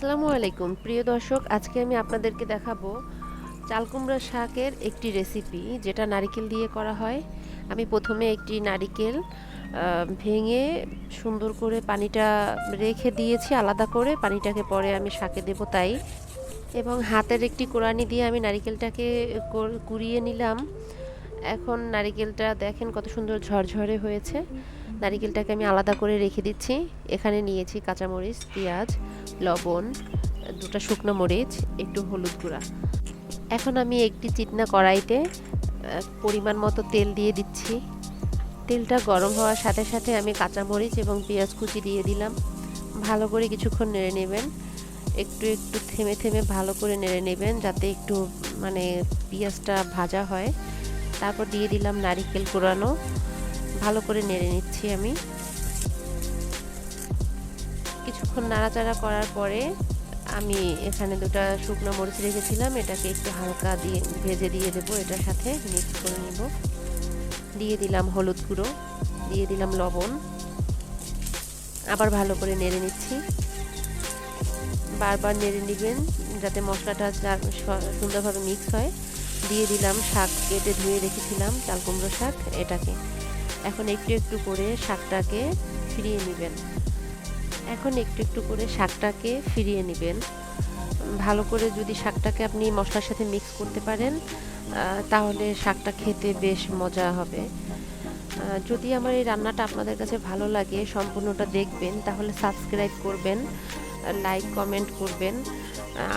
আসসালামু আলাইকুম। প্রিয় দর্শক, আজকে আমি আপনাদেরকে দেখাবো চালকুমড়া শাকের একটি রেসিপি যেটা নারিকেল দিয়ে করা হয়। আমি প্রথমে একটি নারিকেল ভেঙে সুন্দর করে পানিটা রেখে দিয়েছি আলাদা করে। পানিটাকে পরে আমি শাকে দেবো তাই। এবং হাতের একটি কোরানি দিয়ে আমি নারিকেলটাকে কুড়িয়ে নিলাম। এখন নারিকেলটা দেখেন কত সুন্দর ঝরঝরে হয়েছে। নারিকেলটাকে আমি আলাদা করে রেখে দিচ্ছি। এখানে নিয়েছি কাঁচামরিচ, পেঁয়াজ লবণ, দুটো শুকনো মরিচ, একটু হলুদ গুঁড়া। এখন আমি একটি চিটনা কড়াইতে পরিমাণ মতো তেল দিয়ে দিচ্ছি। তেলটা গরম হওয়ার সাথে সাথে আমি কাঁচামরিচ এবং পেঁয়াজ কুচি দিয়ে দিলাম। ভালো করে কিছুক্ষণ নেড়ে নেবেন। একটু একটু থেমে থেমে ভালো করে নেড়ে নেবেন যাতে একটু মানে পেঁয়াজটা ভাজা হয়। তারপর দিয়ে দিলাম নারিকেল কোরানো ভালো করে নেড়ে নিচ্ছি আমি। কিছুক্ষণ নাড়াচাড়া করার পরে আমি এখানে দুটো শুকনো মরিচ রেখেছিলাম। এটাকে একটু হালকা দিয়ে ভেজে দিয়ে দেবো। এটার সাথে মিক্স করে নিব। দিয়ে দিলাম হলুদ গুঁড়ো, দিয়ে দিলাম লবণ। আবার ভালো করে নেড়ে নিচ্ছি। বারবার নেড়ে নেবেন যাতে মশলাটা সুন্দরভাবে মিক্স হয়। দিয়ে দিলাম শাক কেটে ধুয়ে রেখেছিলাম, চাল কুমড়ো শাক, এটাকে। এখন একটু একটু করে শাকটাকে ফিরিয়ে নেবেন। এখন একটু একটু করে শাকটাকে ফিরিয়ে নেবেন। ভালো করে যদি শাকটাকে আপনি মশলার সাথে মিক্স করতে পারেন তাহলে শাকটা খেতে বেশ মজা হবে। যদি আমার এই রান্নাটা আপনাদের কাছে ভালো লাগে, সম্পূর্ণটা দেখবেন, তাহলে সাবস্ক্রাইব করবেন লাইক কমেন্ট করবেন।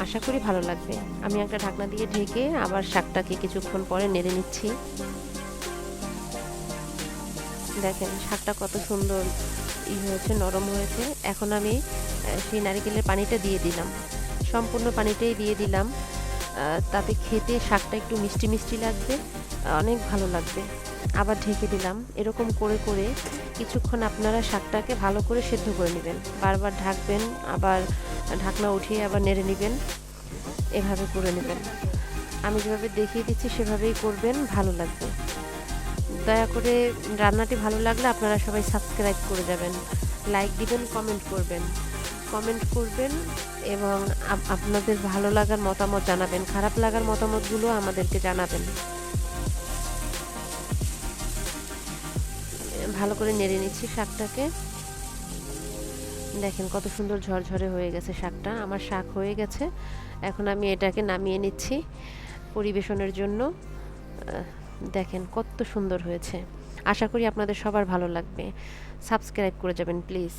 আশা করি ভালো লাগবে। আমি একটা ঢাকনা দিয়ে ঢেকে আবার শাকটাকে কিছুক্ষণ পরে নেড়ে নিচ্ছি। দেখেন, শাকটা কত সুন্দর। হয়েছে, নরম হয়েছে। এখন আমি সেই নারিকেলের পানিটা দিয়ে দিলাম। সম্পূর্ণ পানিটাই দিয়ে দিলাম। তাতে খেতে শাকটা একটু মিষ্টি মিষ্টি লাগবে অনেক ভালো লাগবে। আবার ঢেকে দিলাম। এরকম করে করে কিছুক্ষণ আপনারা শাকটাকে ভালো করে সেদ্ধ করে নেবেন। বারবার ঢাকবেন, আবার ঢাকনা উঠিয়ে আবার নেড়ে নেবেন। এভাবে করে নেবেন। আমি যেভাবে দেখিয়ে দিচ্ছি, সেভাবেই করবেন, ভালো লাগবে। দয়া করে রান্নাটি ভালো লাগলে আপনারা সবাই সাবস্ক্রাইব করে যাবেন, লাইক দিবেন, কমেন্ট করবেন। কমেন্ট করবেন এবং আপনাদের ভালো লাগার মতামত জানাবেন, খারাপ লাগার মতামতগুলো আমাদেরকে জানাবেন। ভালো করে নেড়ে নিচ্ছি শাকটাকে। দেখেন কত সুন্দর ঝরঝরে হয়ে গেছে শাকটা, আমার শাক হয়ে গেছে। এখন আমি এটাকে নামিয়ে নিচ্ছি পরিবেশনের জন্য। দেখেন কত সুন্দর হয়েছে। আশা করি আপনাদের সবার ভালো লাগবে। সাবস্ক্রাইব করে যাবেন প্লিজ।